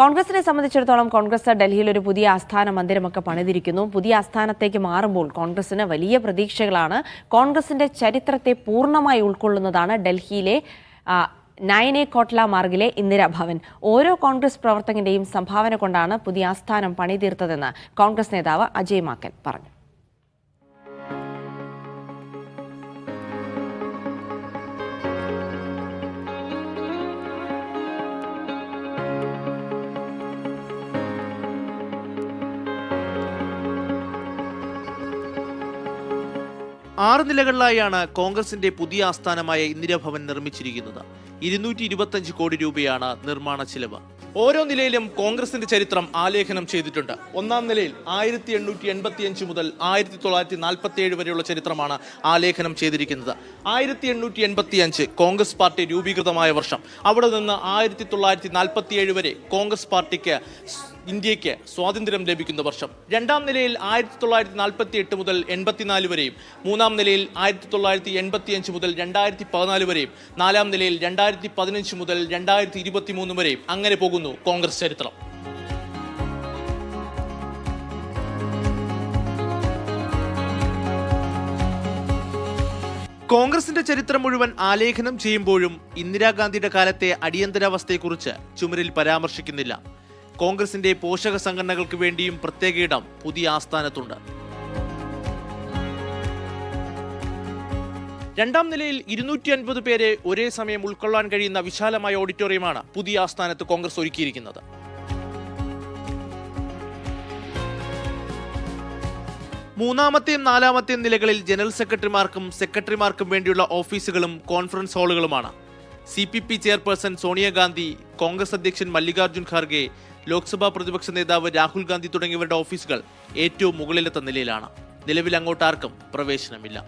കോൺഗ്രസിനെ സംബന്ധിച്ചിടത്തോളം കോൺഗ്രസ് ഡൽഹിയിൽ ഒരു പുതിയ ആസ്ഥാന മന്ദിരമൊക്കെ പണിതിരിക്കുന്നു. പുതിയ ആസ്ഥാനത്തേക്ക് മാറുമ്പോൾ കോൺഗ്രസിന് വലിയ പ്രതീക്ഷകളാണ്. കോൺഗ്രസിന്റെ ചരിത്രത്തെ പൂർണമായി ഉൾക്കൊള്ളുന്നതാണ് ഡൽഹിയിലെ നയനെ കോട്ട്ല മാർഗിലെ ഇന്ദിരാഭവൻ ഓരോ കോൺഗ്രസ് പ്രവർത്തകന്റെയും സംഭാവന കൊണ്ടാണ് പുതിയ ആസ്ഥാനം പണിതീർത്തതെന്ന് കോൺഗ്രസ് നേതാവ് അജയ് മാക്കൻ പറഞ്ഞു. ആറ് നിലകളിലായാണ് കോൺഗ്രസിന്റെ പുതിയ ആസ്ഥാനമായ ഇന്ദിരാഭവൻ നിർമ്മിച്ചിരിക്കുന്നത്. ഇരുന്നൂറ്റി കോടി രൂപയാണ് നിർമ്മാണ ചിലവ്. ഓരോ നിലയിലും കോൺഗ്രസിന്റെ ചരിത്രം ആലേഖനം ചെയ്തിട്ടുണ്ട്. ഒന്നാം നിലയിൽ ആയിരത്തി എണ്ണൂറ്റി എൺപത്തി അഞ്ച് മുതൽ ആയിരത്തി തൊള്ളായിരത്തി നാൽപ്പത്തി ഏഴ് വരെയുള്ള ചരിത്രമാണ് ആലേഖനം ചെയ്തിരിക്കുന്നത്. ആയിരത്തി എണ്ണൂറ്റി എൺപത്തി അഞ്ച് കോൺഗ്രസ് പാർട്ടി രൂപീകൃതമായ വർഷം. അവിടെ നിന്ന് ആയിരത്തി തൊള്ളായിരത്തി നാൽപ്പത്തി ഏഴ് വരെ കോൺഗ്രസ് പാർട്ടിക്ക് ഇന്ത്യയ്ക്ക് സ്വാതന്ത്ര്യം ലഭിക്കുന്ന വർഷം. രണ്ടാം നിലയിൽ ആയിരത്തി തൊള്ളായിരത്തി നാൽപ്പത്തി എട്ട് മുതൽ എൺപത്തിനാല് വരെയും മൂന്നാം നിലയിൽ ആയിരത്തി തൊള്ളായിരത്തി എൺപത്തി അഞ്ച് മുതൽ രണ്ടായിരത്തി പതിനാല് വരെയും നാലാം നിലയിൽ രണ്ടായിരത്തി പതിനഞ്ച് മുതൽ രണ്ടായിരത്തി ഇരുപത്തി മൂന്ന് വരെയും അങ്ങനെ പോകുന്നു. കോൺഗ്രസ് ചരിത്രം. കോൺഗ്രസിന്റെ ചരിത്രം മുഴുവൻ ആലേഖനം ചെയ്യുമ്പോഴും ഇന്ദിരാഗാന്ധിയുടെ കാലത്തെ അടിയന്തരാവസ്ഥയെക്കുറിച്ച് ചുമരിൽ പരാമർശിക്കുന്നില്ല. കോൺഗ്രസിന്റെ പോഷക സംഘടനകൾക്ക് വേണ്ടിയും പ്രത്യേക ഇടം പുതിയ ആസ്ഥാനത്തുണ്ട്. രണ്ടാം നിലയിൽ ഇരുന്നൂറ്റി അൻപത് പേരെ ഒരേ സമയം ഉൾക്കൊള്ളാൻ കഴിയുന്ന വിശാലമായ ഓഡിറ്റോറിയമാണ് പുതിയ ആസ്ഥാനത്ത് കോൺഗ്രസ് ഒരുക്കിയിരിക്കുന്നത്. മൂന്നാമത്തെയും നാലാമത്തെയും നിലകളിൽ ജനറൽ സെക്രട്ടറിമാർക്കും സെക്രട്ടറിമാർക്കും വേണ്ടിയുള്ള ഓഫീസുകളും conference ഹാളുകളുമാണ്. C P P chairperson Sonia Gandhi Congress അധ്യക്ഷൻ മല്ലികാർജുൻ ഖാർഗെ ലോക്സഭാ പ്രതിപക്ഷ നേതാവ് രാഹുൽ ഗാന്ധി തുടങ്ങിയവരുടെ ഓഫീസുകൾ ഏറ്റവും മുകളിലത്തെ നിലയിലാണ്. നിലവിൽ അങ്ങോട്ടാർക്കും പ്രവേശനമില്ല.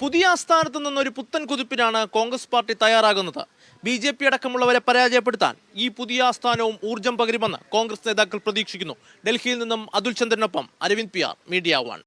പുതിയ ആസ്ഥാനത്ത് നിന്ന് ഒരു പുത്തൻ കുതിപ്പിനാണ് കോൺഗ്രസ് പാർട്ടി തയ്യാറാകുന്നത്. ബി ജെ പി അടക്കമുള്ളവരെ പരാജയപ്പെടുത്താൻ ഈ പുതിയ ആസ്ഥാനവും ഊർജം പകരുമെന്ന് കോൺഗ്രസ് നേതാക്കൾ പ്രതീക്ഷിക്കുന്നു. ഡൽഹിയിൽ നിന്നും അതുൽ ചന്ദ്രനൊപ്പം അരവിന്ദ് പി മീഡിയ വൺ.